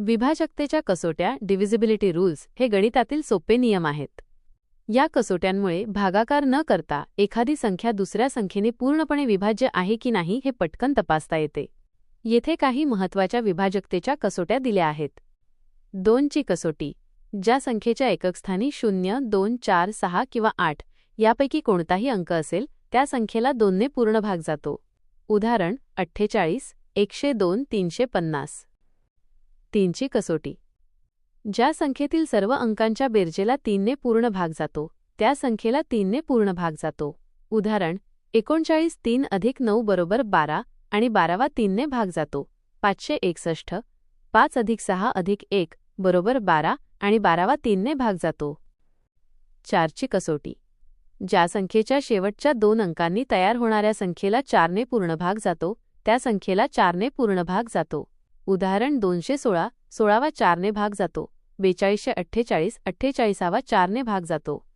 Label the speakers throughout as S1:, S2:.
S1: विभाजकतेच्या कसोट्या divisibility rules हे गणितातील सोपे नियम आहेत. या कसोट्यांमुळे भागाकार न करता एखादी संख्या दुसऱ्या संख्येने पूर्णपणे विभाज्य आहे की नाही हे पटकन तपासता येते. येथे काही महत्त्वाच्या विभाजकतेच्या कसोट्या दिल्या आहेत. दोनची कसोटी ज्या संख्येच्या एककस्थानी शून्य दोन चार सहा किंवा आठ यापैकी कोणताही अंक असेल त्या संख्येला दोनने पूर्ण भाग जातो. उदाहरण अठ्ठेचाळीस एकशे दोन तीनशे पन्नास. तीनची कसोटी. ज्या संख्येतील सर्व अंकांच्या बेरजेला तीनने पूर्ण भाग जातो त्या संख्येला तीनने पूर्ण भाग जातो. उदाहरण एकोणचाळीस तीन अधिक नऊ बरोबर बारा आणि बारावा तीनने भाग जातो. पाचशे एकसष्ट पाच अधिक सहा अधिक एक बरोबर बारा आणि बारावा तीनने भाग जातो. चारची कसोटी. ज्या संख्येच्या शेवटच्या दोन अंकांनी तयार होणाऱ्या संख्येला चारने पूर्ण भाग जातो त्या संख्येला चारने पूर्ण भाग जातो. उदाहरण दोनशे सोळा सोळावा चारने भाग जातो. बेचाळीसशे अठ्ठेचाळीस अठ्ठेचाळीसावा चारने भाग जातो.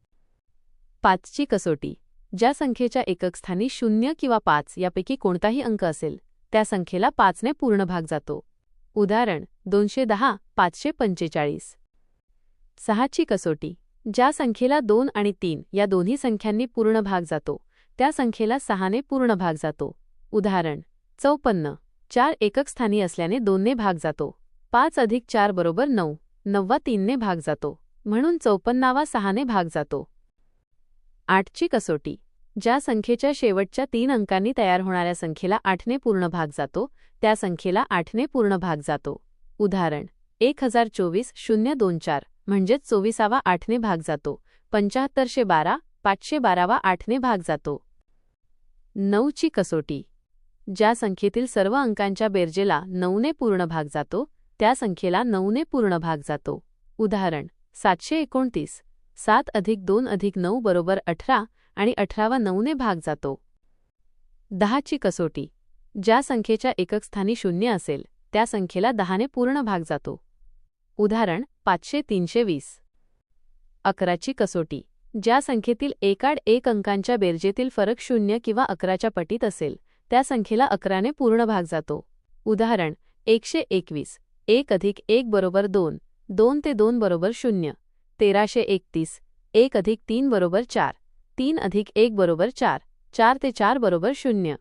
S1: पाचची कसोटी. ज्या संख्येच्या एककस्थानी शून्य किंवा पाच यापैकी कोणताही अंक असेल त्या संख्येला पाचने पूर्ण भाग जातो. उदाहरण दोनशे दहा पाचशे पंचेचाळीस. सहाची कसोटी. ज्या संख्येला दोन आणि तीन या दोन्ही संख्यांनी पूर्ण भाग जातो त्या संख्येला सहाने पूर्ण भाग जातो. उदाहरण चौपन्न. चार एकक स्थानी असल्याने दोनने भाग जातो. पाच अधिक चार बरोबर नऊ नववा तीनने भाग जातो. म्हणून चौपन्नावा सहाने भाग जातो. आठची कसोटी. ज्या संख्येच्या शेवटच्या तीन अंकांनी तयार होणाऱ्या संख्येला आठने पूर्ण भाग जातो त्या संख्येला आठने पूर्ण भाग जातो. उदाहरण. एक हजार चोवीस शून्य दोन चार म्हणजेच चोवीसावा आठने भाग जातो. पंचाहत्तरशे बारा पाचशे बारावा आठने भाग जातो. नऊची कसोटी. ज्या संख्येतील सर्व अंकांच्या बेरजेला नऊने पूर्ण भाग जातो त्या संख्येला नऊने पूर्ण भाग जातो. उदाहरण सातशे एकोणतीस सात अधिक दोन अधिक नऊ बरोबर अठरा आणि अठरावा नऊने भाग जातो. दहाची कसोटी ज्या संख्येच्या एककस्थानी शून्य असेल त्या संख्येला दहाने पूर्ण भाग जातो. उदाहरण पाचशे तीनशे वीस. अकराची कसोटी ज्या संख्येतील एकाड एक अंकांच्या बेरजेतील फरक शून्य किंवा अकराच्या पटीत असेल त्या संख्येला अकराने पूर्ण भाग जातो. उदाहरण एकशे एकवीस एक अधिक एक बरोबर दोन दोन ते दोन बरोबर शून्य तेराशे एकतीस एक अधिक तीन बरोबर चार तीन अधिक एक बरोबर चार चार ते चार बरोबर शून्य.